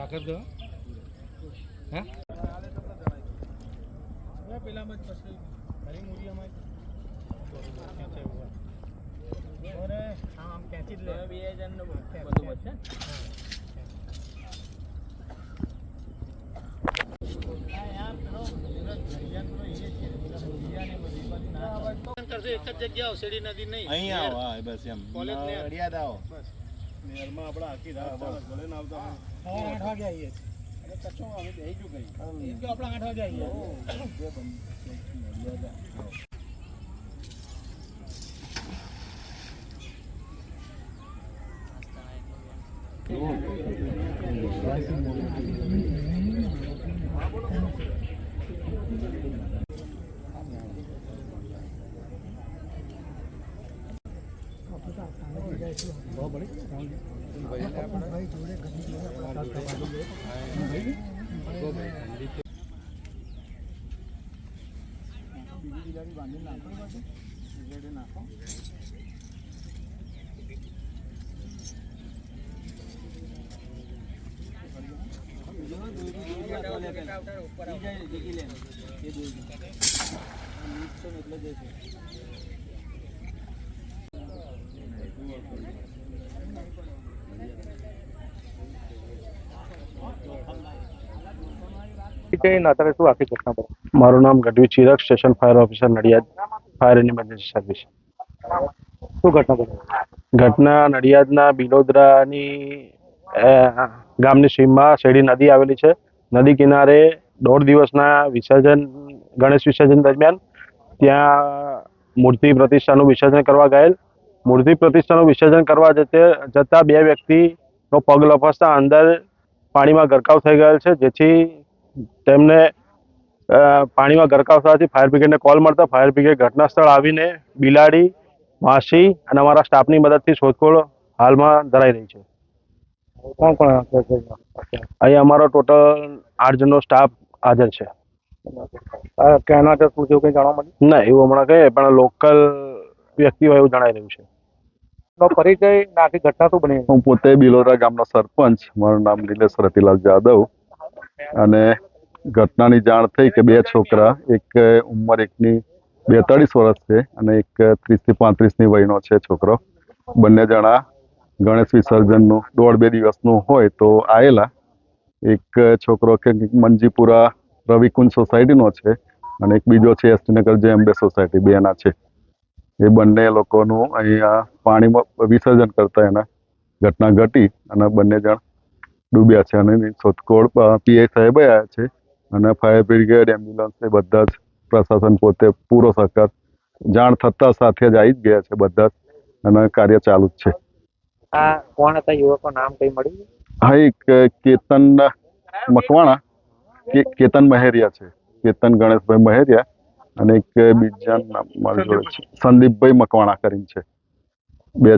આખર ગયો હે? પેલામાં જ પછી ફરી મૂરિયામાં આમ ખેંચી જ લે. બે હજારનું બધું કરશે એક જ જગ્યા શેરી નદી નહીં. અહીંયા આવો બસ એમ. કોલેજ ને અડિયાદ આવો. નહેરમાં આપણે આખી રાત ચાલે, ગળે ના આવતા હોય. આઠ વાગે આવીએ અરે કચ્છો અમે બેહી ગયું કઈ. છીએ એમ કે આપણે આઠ વાગે આવીએ અત્યારે શું આખી એટલે પર મારું નામ Gadhvi Chirag station fire officer Nadiad fire and emergency service. શું ઘટના બની? ઘટના નડિયાદના બિલોદરાની ગામની સીમમાં શેરડી નદી આવેલી છે. નદી કિનારે દોઢ દિવસના વિસર્જન ગણેશ વિસર્જન દરમિયાન ત્યાં મૂર્તિ પ્રતિષ્ઠાનું વિસર્જન કરવા ગયેલ. મૂર્તિ પ્રતિષ્ઠાનું વિસર્જન કરવા જતે જતા બે વ્યક્તિનો પગ લપસતા અંદર પાણીમાં ગરકાવ થઈ ગયેલ છે જેથી તેમને પાણીમાં ગરકાવ થવાથી ફાયર બ્રિગેડને કોલ મળતા ફાયર બ્રિગેડ ઘટના સ્થળ આવીને બિલાડી માસી અને અમારા સ્ટાફની મદદથી શોધખોળ હાલમાં ધરાઈ રહી છે. કોણ કોણ અહીં અમારો ટોટલ આઠ જણનો સ્ટાફ હાજર છે. કેના કંઈ જાણવા મળ્યું? ના એવું હમણાં કહે પણ લોકલ વ્યક્તિ હોય એવું જણાઈ રહ્યું છે. નો પરિચય ને ઘટના શું બની? હું પોતે બિલોરા ગામનો સરપંચ. મારું નામ નિલેશ રતિલાલ જાદવ. અને ઘટનાની જાણ થઈ કે બે છોકરા, એક ઉંમર એકની બેતાળીસ વર્ષ છે અને એક ત્રીસથી પાંત્રીસની વયનો છે છોકરો. બંને જણા ગણેશ વિસર્જનનું દોઢ બે દિવસનું હોય તો આવેલા એક છોકરો કે મંજીપુરા રવિકુંજ સોસાયટીનો છે અને એક બીજો છે એસટીનગર જે એમ્બે સોસાયટી બેના છે. એ બંને લોકોનું અહીંયા પાણીમાં વિસર્જન કરતા એના ઘટના ઘટી અને બંને જણ ડૂબ્યા છે અને શોધખોળ પીઆઈ સાહેબ આવ્યા છે. અને ફાયર બ્રિગેડ એમ્બ્યુલન્સ એ બધા જ પ્રશાસન પોતે પૂરો સહકાર જાણ થતાં સાથે જ આવી જ ગયા છે બધા જ અને કાર્ય ચાલુ જ છે. આ કોણ હતા? યુવકો નામ કઈ મળ્યું? હા એક કેતન મકવાણા કે કેતન મહેરિયા છે. કેતન ગણેશભાઈ મહેરિયા અને એક બીજા નામ મારી જોડે છે. સંદીપભાઈ મકવાણા કરીને છે.